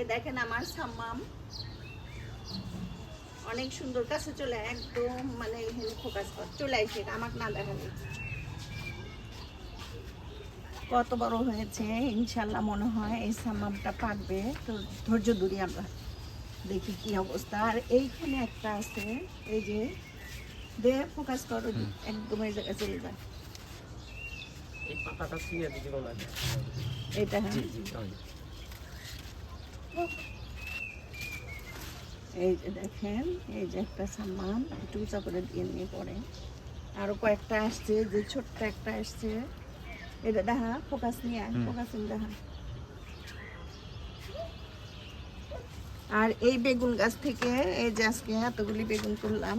এ দেখেন আমার সাম্মাম। অনেক সুন্দর কাছে চলে একদম মানে এখানে ফোকাস কর চলে আসে আমাকে না দেখালে। কত বড় হয়েছে ইনশাল্লাহ মনে হয় এই সাম্মামটা পাকবে। তো ধৈর্য ধরি আমরা দেখি কি অবস্থা। আর এইখানে একটা আছে এই যে দে ফোকাস করো একদম এই জায়গায় চলে যায় এটা হ্যাঁ। এই যে দেখেন এই যে একটা সামান একটু উঁচা করে দিয়ে নিয়ে পরে। আরও কয়েকটা আসছে যে ছোট্ট একটা আসছে। এটা দেখা ফোকাস নিয়ে হুম। ফোকাস দেখা। আর এই বেগুন গাছ থেকে এই যে আজকে এতগুলি বেগুন তুললাম।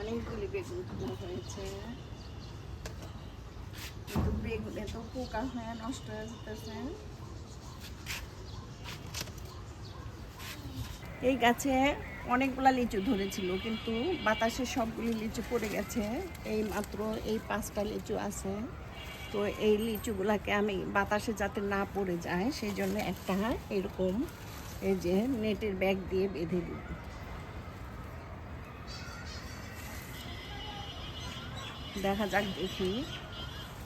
অনেকগুলি বেগুন তোলা হয়েছে। কিন্তু বেগুনে পোকা হয়ে নষ্ট হয়ে যেতেছে এই গাছে অনেকগুলা লিচু ধরেছিল, কিন্তু বাতাসে সবগুলি লিচু পড়ে গেছে। এই মাত্র এই পাঁচটা লিচু আছে। তো এই লিচুগুলাকে আমি বাতাসে যাতে না পড়ে যায়, সেই জন্য একটা এরকম এই যে নেটের ব্যাগ দিয়ে বেঁধে দিব দেখা যাক দেখি।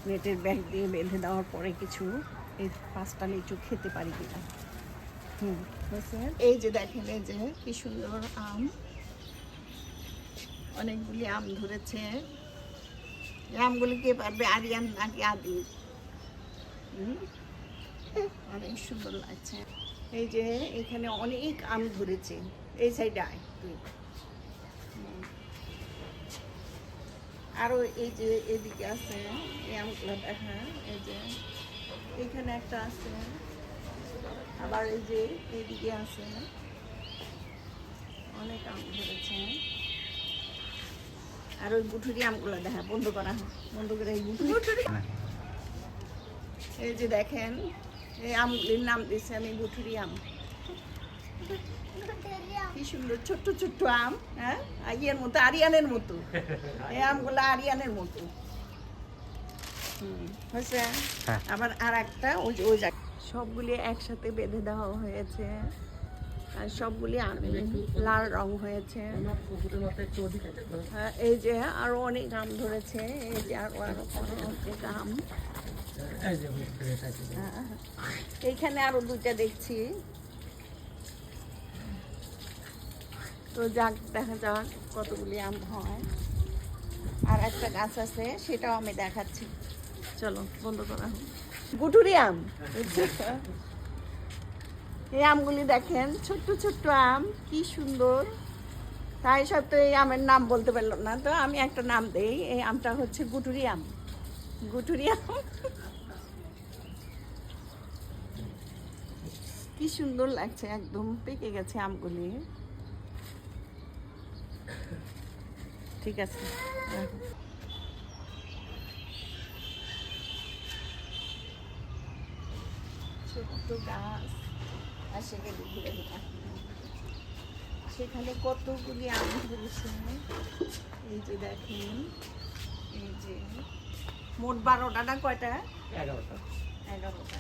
নেটের ব্যাগ দিয়ে বেঁধে দেওয়ার পরে কিছু এই পাঁচটা লিচু খেতে পারি কিনা। হুম এই যে দেখেন, এই যে কি সুন্দর আম। অনেকগুলি আম ধরেছে। আমগুলি কে পারবে আরিয়ান নাকি আদি? হুম? অনেক সুন্দর লাগছে। এই যে এখানে অনেক আম ধরেছে। এই সাইডে তুই। আরও এই যে এদিকে আছে এই আমগুলো দেখা এই যে এখানে একটা আছে আবার এই যে এইদিকে আছে অনেক আম ধরেছে। আর ওই গুঠুরি আমগুলো দেখা বন্ধ করা হয়। বন্ধ করে এই গুঠুরি। এই যে দেখেন এই আমগুলির নাম দিয়েছে আমি গুঠুরি আম। কি সুন্দর ছোট্ট ছোট্ট আম হ্যাঁ? আর ইয়ের মতো আরিয়ানের মতো। এই আমগুলো আরিয়ানের মতো। হুম, হয়েছে? হ্যাঁ। আবার আর একটা ওই ওই সবগুলি একসাথে বেঁধে দেওয়া হয়েছে। আর সবগুলি আম লাল রং হয়েছে। হ্যাঁ, এই যে আরও অনেক আম ধরেছে। এই যে আরও আরও অনেক আম। হ্যাঁ, এইখানে আরও দুইটা দেখছি। তো যাক, দেখা যাক কতগুলি আম হয়। আর একটা গাছ আছে, সেটাও আমি দেখাচ্ছি। চলো, বন্ধ করা হোক। গুটুরি আম। এই আমগুলি দেখেন, ছোট্ট ছোট্ট আম, কি সুন্দর। তাই সত্ত্বেও এই আমের নাম বলতে পারলাম না। তো আমি একটা নাম দেই, এই আমটা হচ্ছে গুটুরি আম। গুটুরি আম। কি সুন্দর লাগছে, একদম পেকে গেছে আমগুলি। ঠিক আছে। ছোট্ট গাছ। আর সেখানে ঘুরে ঘুরে সেখানে কতগুলি আম ধরেছে এই যে দেখেন এই যে মোট বারোটা না কয়টা? এগারোটা। এগারোটা।